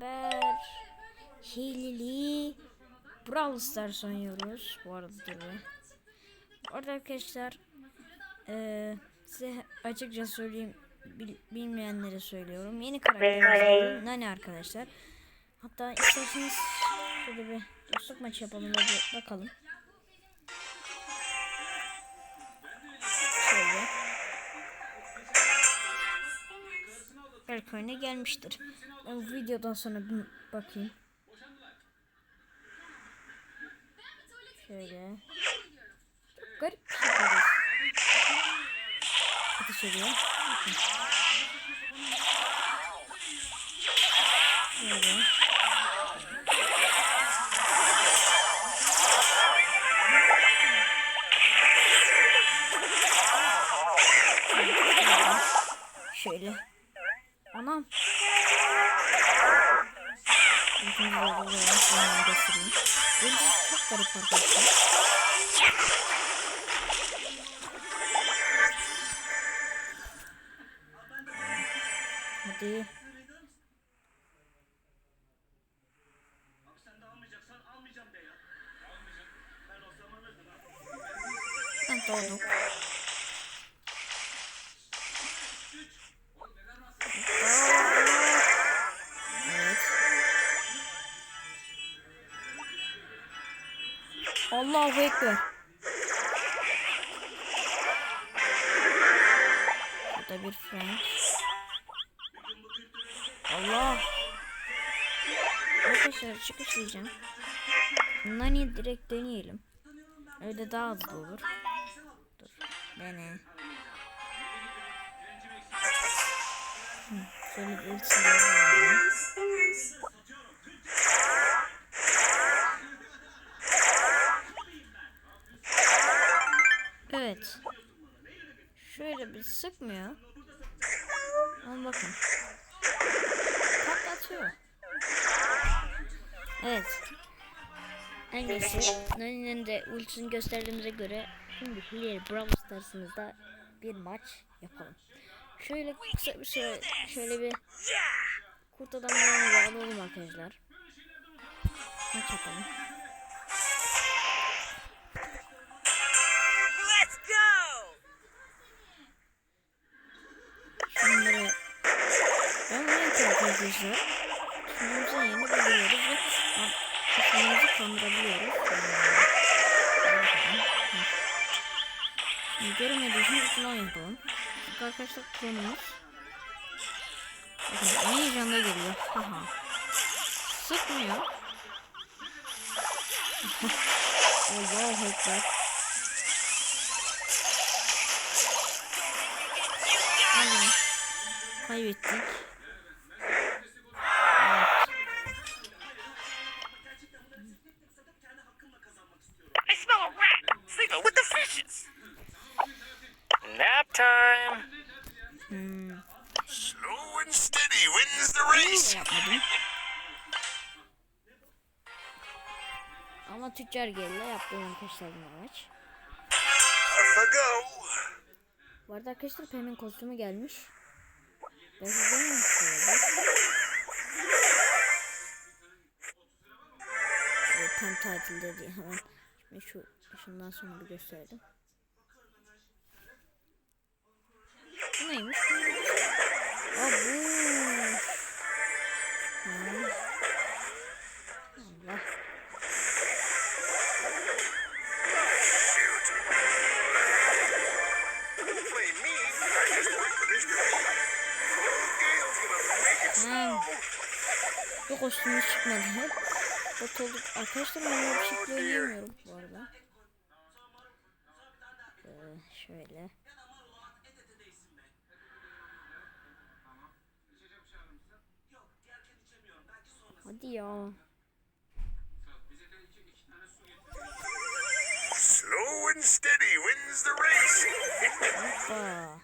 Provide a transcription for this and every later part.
beraber hileli Brawl Stars oynuyoruz bu arada. Orada arkadaşlar eee size açıkça söyleyeyim bil- bilmeyenlere söylüyorum. Yeni karakterimiz Nani arkadaşlar. Hatta isterseniz şöyle bir dostluk maçı yapalım bir bakalım. Belki oyuna gelmiştir. Ben videodan sonra bir bakayım. Şöyle. Çok garip bir şey yapıyoruz. Ateş. Şöyle. Anam. İkinci yolda da şunu göstereyim. Böyle çok garip arkadaşlar. Hadi. Ben doğduk. Allahu Ekber. Burada bir Frank. Allah. Arkadaşlar çıkış diyeceğim. Nani direkt deneyelim. Öyle daha hızlı olur. Dur. Dene. Hı, Şöyle bir ultisini alalım. Evet. Şöyle bir sıkmıyor. Ama bakın. Patlatıyor. Evet. En iyisi Nani'nin de ultisini gösterdiğimize göre şimdi Hilary Brawl Stars'ımızda bir maç yapalım. Şöyle kısa bir süre şöyle bir kurt adamlarını da alalım arkadaşlar. Maç yapalım. Arkadaşlar. Şunumuzu yeni buluyoruz ve şunumuzu kandırabiliyoruz. Şimdi göremediğiniz plan yapalım. Bak arkadaşlar klonumuz. Bakın aynı canda geliyor. Haha. Sıkmıyor. Allahu Ekber. Aynen. Kaybettik. Hmm. Slow and steady wins the race. yapmadım. Ama tüccar geldi yaptım arkadaşlar bu go. Bu arada arkadaşlar Pem'in kostümü gelmiş. Ben? Evet, Pem tatilde diye hemen. Şimdi şu şundan sonra bir gösterdim. Gonna make it Ha. snow. Bu kostümümüz çıkmadı. Bot olduk. Arkadaşlar ben bir şekilde oynayamıyorum bu arada. Ee, şöyle. Hadi ya. Slow and steady wins the race. Hoppa.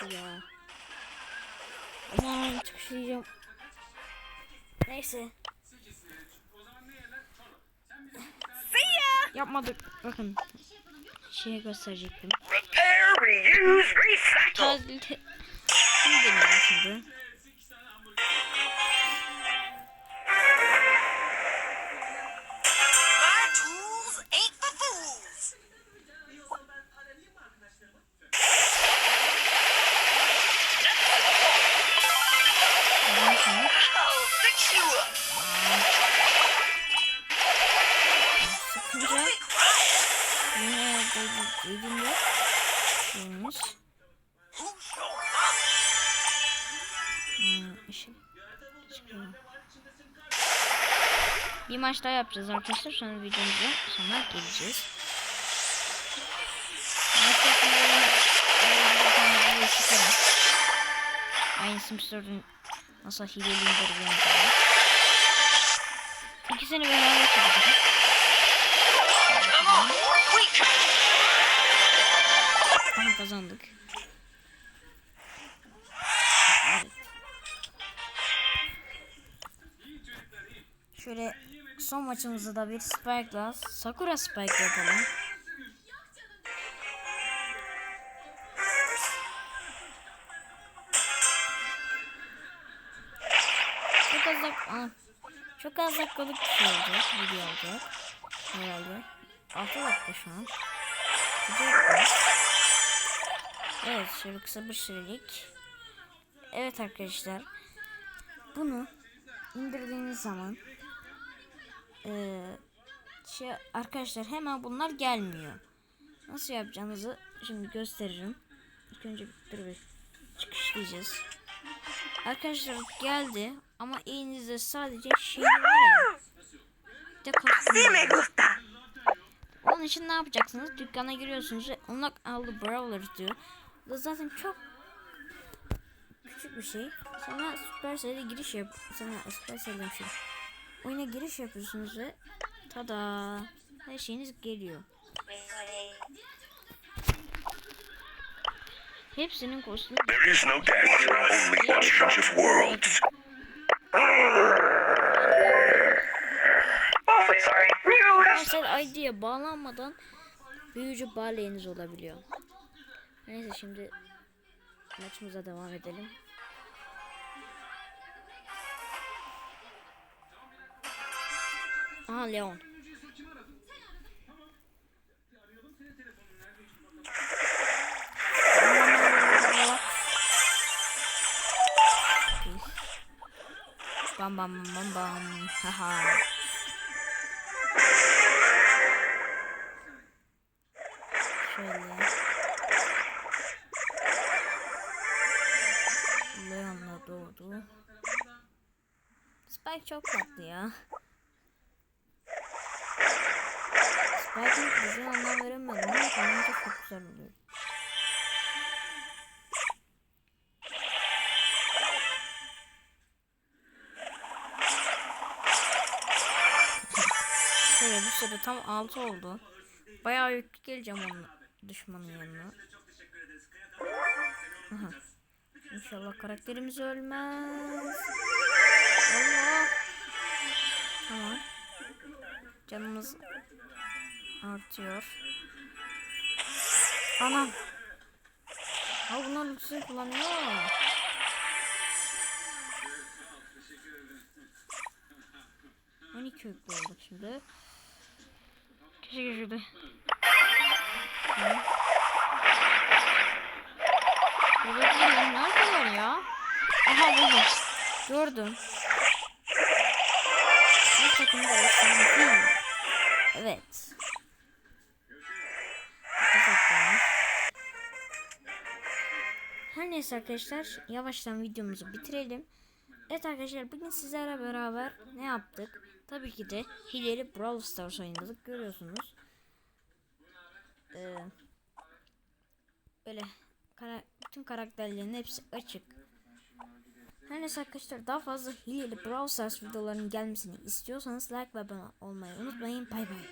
Hadi ya. O zaman çıkışlayacağım. Neyse. Yapmadık. Bakın. Şeye gösterecektim. Repair, reuse, recycle. Şimdi. You up. sıkınca yine. Who's your mama? Hmm, işim çıkıyor. Bir maç daha yapacağız arkadaşlar. Sonra videomuza sonra geleceğiz. Aynı Simstor'un nasıl hileli indirdiğini gibi. İkisini beraber çekeceğim. Ama kazandık. Evet. Şöyle son maçımızda da bir Spike'la Sakura Spike yapalım. Az dak Aa, çok az dakikalık bir şey olacak, video olacak. Herhalde. 6 dakika şu an. Evet şöyle kısa bir sürelik. Evet arkadaşlar. Bunu indirdiğiniz zaman eee, şey arkadaşlar hemen bunlar gelmiyor. Nasıl yapacağınızı şimdi gösteririm. İlk önce bir, bir çıkışlayacağız. Arkadaşlar geldi ama elinizde sadece şey var ya. Bir de gusta. Onun için ne yapacaksınız? Dükkana giriyorsunuz ve unlock all the brawlers diyor. Bu zaten çok küçük bir şey. Sonra Supercell'e giriş yap. Sonra Supercell demişim. Oyuna giriş yapıyorsunuz ve tada her şeyiniz geliyor. Hepsinin kostümü There is no danger, only change of worlds. Supercell ID'ye bağlanmadan büyücü baleyiniz olabiliyor. Neyse şimdi maçımıza devam edelim. Aha Leon. Bam bam bam bam. Haha. Şöyle. Leon'la doğdu. Spike çok tatlı ya. Spike'ın güzel anlam veremedim ama kanalca çok güzel oluyor. Sürü tam 6 oldu. Bayağı yüklü geleceğim onun düşmanın yanına. Aha. İnşallah karakterimiz ölmez. Allah. Tamam. Canımız artıyor. Anam. Ha bunlar lütfen kullanıyor. Hani köklü olduk şimdi. Keşke şurada. Burada neredeler ya? Aha buldum. Gördüm. Bir takımda efsane Evet. Her neyse arkadaşlar yavaştan videomuzu bitirelim. Evet arkadaşlar bugün sizlerle beraber ne yaptık? Tabii ki de hileli Brawl Stars oynadık görüyorsunuz. Ee, böyle kara, bütün karakterlerin hepsi açık. Her neyse arkadaşlar daha fazla hileli Brawl Stars videolarının gelmesini istiyorsanız like ve abone olmayı unutmayın. Bay bay.